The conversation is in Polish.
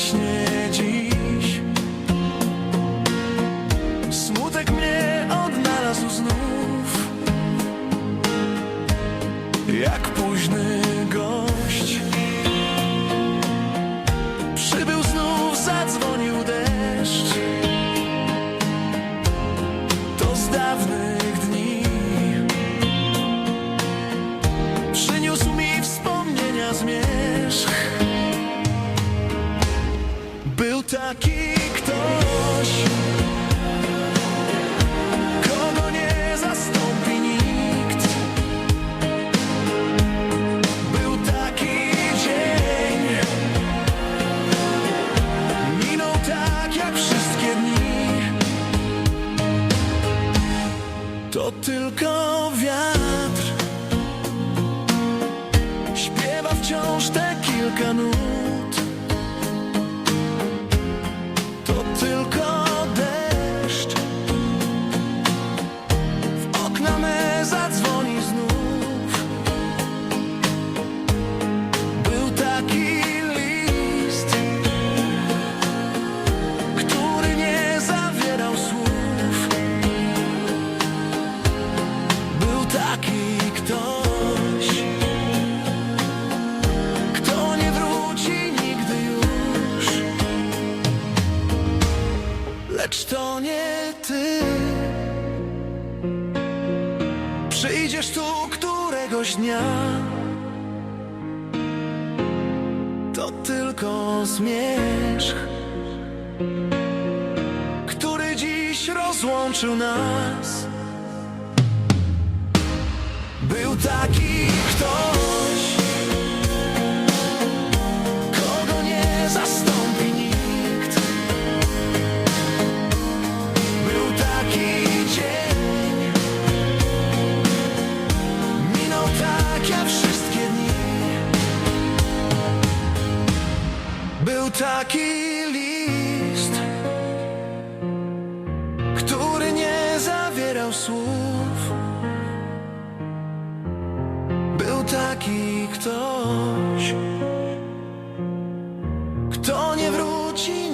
właśnie dziś. Smutek mnie odnalazł znów. Jak późny gość. Przybył znów, zadzwonił deszcz. To z dawnych dni. Przyniósł mi wspomnienia zmierzch To tylko wiatr. Śpiewa wciąż te kilka nut Lecz to nie ty. Przyjdziesz tu któregoś dnia. To tylko zmierzch Który dziś rozłączył nas. Był taki taki list, który nie zawierał słów. Był taki ktoś kto nie wróci